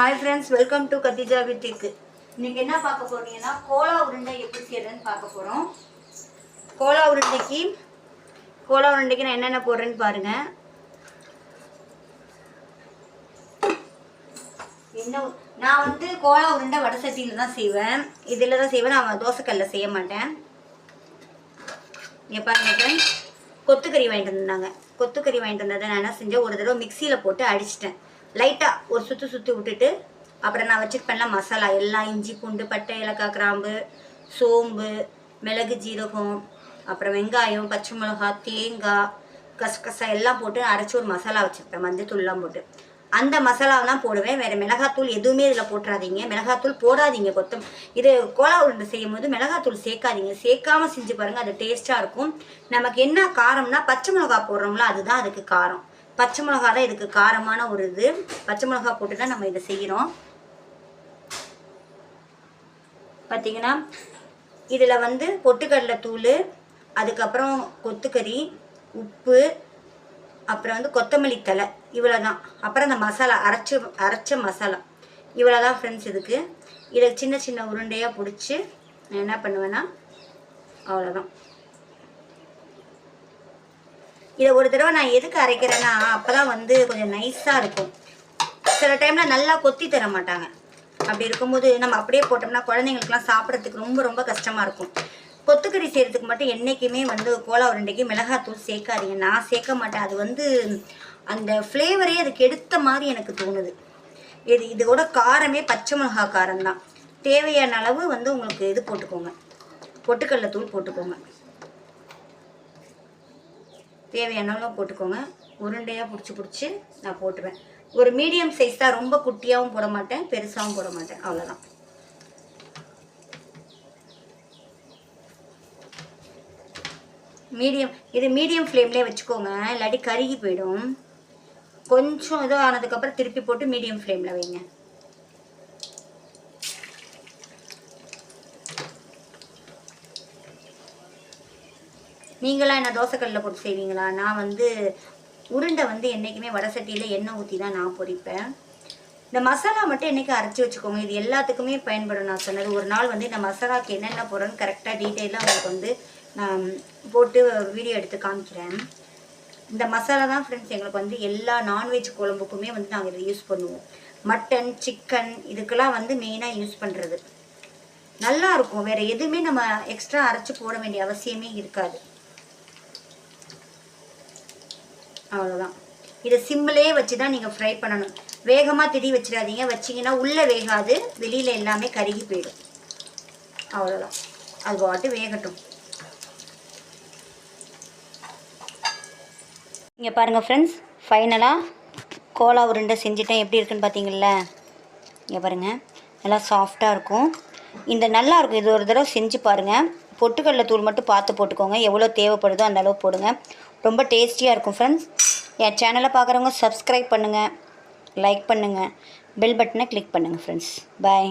Hi friends welcome to Khadija வித்திக்கு இன்றைக்கி என்ன பார்க்க போகிறீங்கன்னா கோலா உருண்டை எப்படி செய்யறதுன்னு பார்க்க போகிறோம் கோலா உருண்டைக்கு கோலா உருண்டைக்கு நான் என்னென்ன போடுறேன்னு பாருங்கள் என்ன நான் வந்து கோலா உருண்டை வடை சட்டியில் தான் செய்வேன். இதில் தான் செய்வேன் நான் தோசைக்கல்ல செய்ய மாட்டேன். இங்கே பாருங்க கொத்துக்கறி வாங்கிட்டு வந்தாங்க. கொத்துக்கறி வாங்கிட்டு வந்ததை நான் என்ன செஞ்சேன் ஒரு தடவை மிக்சியில் போட்டு அடிச்சிட்டேன். லைட்டாக ஒரு சுற்றி சுற்றி விட்டுட்டு அப்புறம் நான் வச்சுருப்பேன்ல மசாலா எல்லாம் இஞ்சி பூண்டு பட்டை ஏலக்காய் கிராம்பு சோம்பு மிளகு ஜீரகம் அப்புறம் வெங்காயம் பச்சை மிளகா தேங்காய் கசகசா எல்லாம் போட்டு அரைச்சி ஒரு மசாலா வச்சுருப்பேன் மஞ்சத்தூள்லாம் போட்டு. அந்த மசாலாவை தான் போடுவேன். வேறு மிளகாத்தூள் எதுவுமே இதில் போட்டுறாதீங்க. மிளகாத்தூள் போடாதீங்க கொத்தம் இது கோலா உருண்டை செய்யும் போது மிளகாத்தூள் சேர்க்காதீங்க. சேர்க்காம செஞ்சு பாருங்கள் அது டேஸ்ட்டாக இருக்கும். நமக்கு என்ன காரம்னா பச்சை மிளகா போடுறோம்ல அதுதான் அதுக்கு காரம். பச்சை மிளகா தான் இதுக்கு காரமான ஒரு இது. பச்சை மிளகா போட்டு தான் நம்ம இதை செய்கிறோம். பார்த்தீங்கன்னா இதில் வந்து பொட்டுக்கடலை தூள் அதுக்கப்புறம் கொத்துக்கறி உப்பு அப்புறம் வந்து கொத்தமல்லி தழை இவ்வளோ தான் அப்புறம் அந்த மசாலா அரைச்ச அரைச்ச மசாலா இவ்வளோ தான் ஃப்ரெண்ட்ஸ் இதுக்கு. இதை சின்ன சின்ன உருண்டையாக பிடிச்சி நான் என்ன பண்ணுவேன்னா அவ்வளோதான் இதை ஒரு தடவை நான் எதுக்கு அரைக்கிறேன்னா அப்போ தான் வந்து கொஞ்சம் நைஸாக இருக்கும். சில டைமில் நல்லா கொத்தி தர மாட்டாங்க. அப்படி இருக்கும்போது நம்ம அப்படியே போட்டோம்னா குழந்தைங்களுக்குலாம் சாப்பிட்றதுக்கு ரொம்ப ரொம்ப கஷ்டமாக இருக்கும். கொத்துக்கறி செய்கிறதுக்கு மட்டும் என்றைக்குமே வந்து கோலா உருண்டைக்கு மிளகாத்தூள் சேர்க்காதீங்க. நான் சேர்க்க மாட்டேன். அது வந்து அந்த ஃப்ளேவரே அதுக்கு எடுத்த மாதிரி எனக்கு தோணுது. இது இதோட காரமே பச்சை மிளகா காரம் தான் தேவையான அளவு வந்து உங்களுக்கு இது போட்டுக்கோங்க. பொட்டுக்கடலை தூள் போட்டுக்கோங்க. தேவையான அளவு போட்டுக்கோங்க. உருண்டையாக பிடிச்சி பிடிச்சி நான் போட்டுருவேன் ஒரு மீடியம் சைஸ் தான் ரொம்ப குட்டியாகவும் போட மாட்டேன் பெருசாகவும் போட மாட்டேன். அவ்வளோதான் மீடியம் இது மீடியம் ஃப்ளேம்லேயே வச்சுக்கோங்க. இல்லாட்டி கருகி போயிடும். கொஞ்சம் இதோ ஆனதுக்கப்புறம் திருப்பி போட்டு மீடியம் ஃப்ளேமில் வைங்க. நீங்களாம் என்ன தோசைக்கல்லில் போட்டு செய்வீங்களா? நான் வந்து உருண்டை வந்து என்றைக்குமே வடை சட்டியில் எண்ணெய் ஊற்றி தான் நான் பொரிப்பேன். இந்த மசாலா மட்டும் என்றைக்கு அரைச்சி வச்சுக்கோங்க. இது எல்லாத்துக்குமே பயன்படும். நான் சொன்னது ஒரு நாள் வந்து இந்த மசாலாக்கு என்னென்ன போடுறேன்னு கரெக்டாக டீட்டெயிலாக உங்களுக்கு வந்து நான் போட்டு வீடியோ எடுத்து காமிக்கிறேன். இந்த மசாலா தான் ஃப்ரெண்ட்ஸ் எங்களுக்கு வந்து எல்லா நான்வெஜ் குழம்புக்குமே வந்து நாங்கள் இதை யூஸ் பண்ணுவோம். மட்டன் சிக்கன் இதுக்கெல்லாம் வந்து மெயினாக யூஸ் பண்ணுறது நல்லா இருக்கும். வேறு எதுவுமே நம்ம எக்ஸ்ட்ரா அரைச்சி போட வேண்டிய அவசியமே இருக்காது. அவ்வளோதான் இதை சிம்மிலே வச்சு தான் நீங்கள் ஃப்ரை பண்ணணும். வேகமாக திரி வச்சிடாதீங்க. வச்சிங்கன்னா உள்ளே வேகாது. வெளியில் எல்லாமே கருகி போயிடும். அவ்வளோதான் அது பாட்டு வேகட்டும். இங்கே பாருங்கள் ஃப்ரெண்ட்ஸ் ஃபைனலாக கோலா உருண்டை செஞ்சுட்டேன். எப்படி இருக்குன்னு பார்த்தீங்கள இங்கே பாருங்கள் நல்லா சாஃப்டாக இருக்கும். இந்த நல்லாயிருக்கும் இது ஒரு தடவை செஞ்சு பாருங்கள் பொட்டுக்கடலை தூள் மட்டும் பார்த்து போட்டுக்கோங்க. எவ்வளோ தேவைப்படுதோ அந்த அளவு போடுங்க. ரொம்ப டேஸ்டியாக இருக்கும் ஃப்ரெண்ட்ஸ் என் சேனலை பார்க்குறவங்க சப்ஸ்கிரைப் பண்ணுங்கள் லைக் பண்ணுங்கள் பெல் பட்டனை கிளிக் பண்ணுங்கள் ஃப்ரெண்ட்ஸ் பாய்